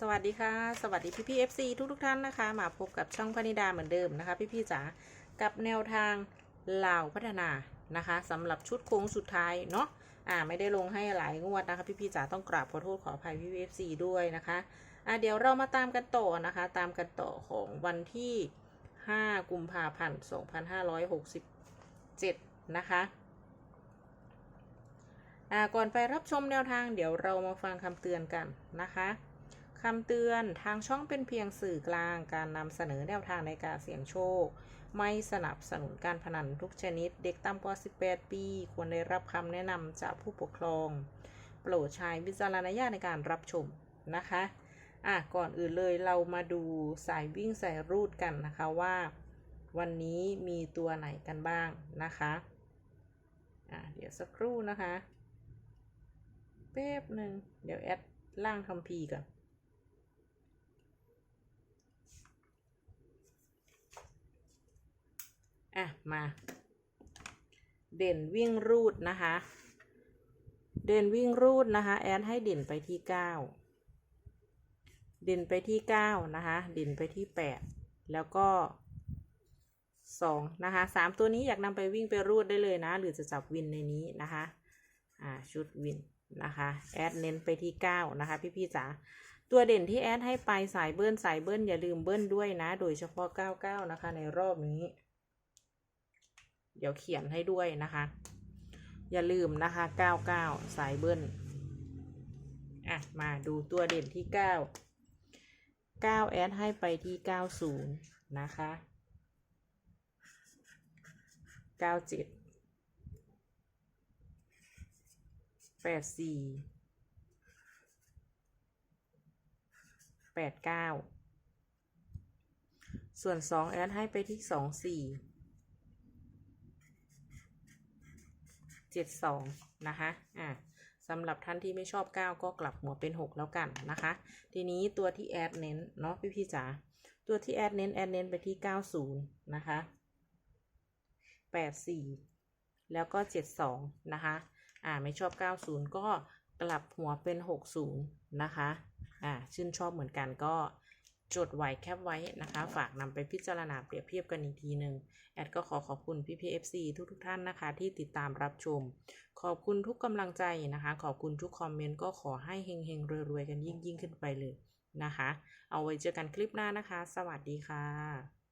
สวัสดีค่ะ สวัสดีพี่พี่ FC ทุกทุกท่านนะคะ มาพบกับช่องพนิดาเหมือนเดิมนะคะ พี่พี่จ๋ากับแนวทางลาวพัฒนานะคะสำหรับชุดโค้งสุดท้ายเนาะอ่าไม่ได้ลงให้หลายงวดนะคะ พี่พี่จ๋าต้องกราบขอโทษขออภัยพี่พี่ FC ด้วยนะคะอ่าเดี๋ยวเรามาตามกันต่อนะคะ ตามกันต่อของวันที่ 5 กุมภาพันธ์2567 นะคะอ่าก่อนไปรับชมแนวทางเดี๋ยวเรามาฟังคำเตือนกันนะคะ คำเตือนทางช่องเป็นเพียงสื่อกลางการนำเสนอแนวทางในการเสี่ยงโชค ไม่สนับสนุนการพนันทุกชนิด เด็กต่ำกว่า 18 ปี ควรได้รับคำแนะนำจากผู้ปกครอง โปรดใช้วิจารณญาณในการรับชมนะคะอะก่อนอื่นเลยเรามาดูสายวิ่งสายรูดกันนะคะว่า วันนี้มีตัวไหนกันบ้างนะคะอะเดี๋ยวสักครู่นะคะ แป๊บหนึ่งเดี๋ยวแอดล่างคำพีก่อน อะ มา เด่นวิ่งรูดนะคะ เด่นวิ่งรูดนะคะ แอดให้เด่นไปที่เก้าเด่นไปที่เก้านะคะ เด่นไปที่แปดแล้วก็สองนะคะสามตัวนี้อยากนำไปวิ่งไปรูดได้เลยนะ หรือจะจับวินในนี้นะคะอ่าชุดวินนะคะแอดเน้นไปที่9นะคะพี่ๆจ๋าตัวเด่นที่แอดให้ไปสายเบิ้ลสายเบิ้ลอย่าลืมเบิ้ลด้วยนะ โดยเฉพาะ 99 นะคะในรอบนี้ เดี๋ยวเขียนให้ด้วยนะคะ อย่าลืมนะคะ 99 สายเบิ้ลอะ มาดูตัวเด่นที่ 9 9 แอดให้ไปที่ 90 นะคะ 97แปดสี่แปดเก้าส่วนสองแอดให้ไปที่ส เจ็ดสองนะคะอะสำหรับท่านที่ไม่ชอบ 9 ก็กลับหัวเป็น 6 แล้วกันนะคะ ทีนี้ตัวที่แอดเน้นเนาะพี่พี่จ๋าตัวที่แอดเน้นแอดเน้นไปที่ 90 นะคะ 84 แล้วก็ 72 นะคะ อ่าไม่ชอบ 90 ก็กลับหัวเป็น 60 นะคะ อ่าชื่นชอบเหมือนกันก็ จดไว้แคปไว้นะคะ ฝากนำไปพิจารณาเปรียบเทียบกันอีกทีหนึ่งแอดก็ขอขอบคุณพี่พีเอฟซีทุกทุกท่านนะคะ ที่ติดตามรับชม ขอบคุณทุกกำลังใจนะคะ ขอบคุณทุกคอมเมนต์ก็ขอให้เฮงเฮงรวยๆกันยิ่งยิ่งขึ้นไปเลยนะคะ เอาไว้เจอกันคลิปหน้านะคะ สวัสดีค่ะ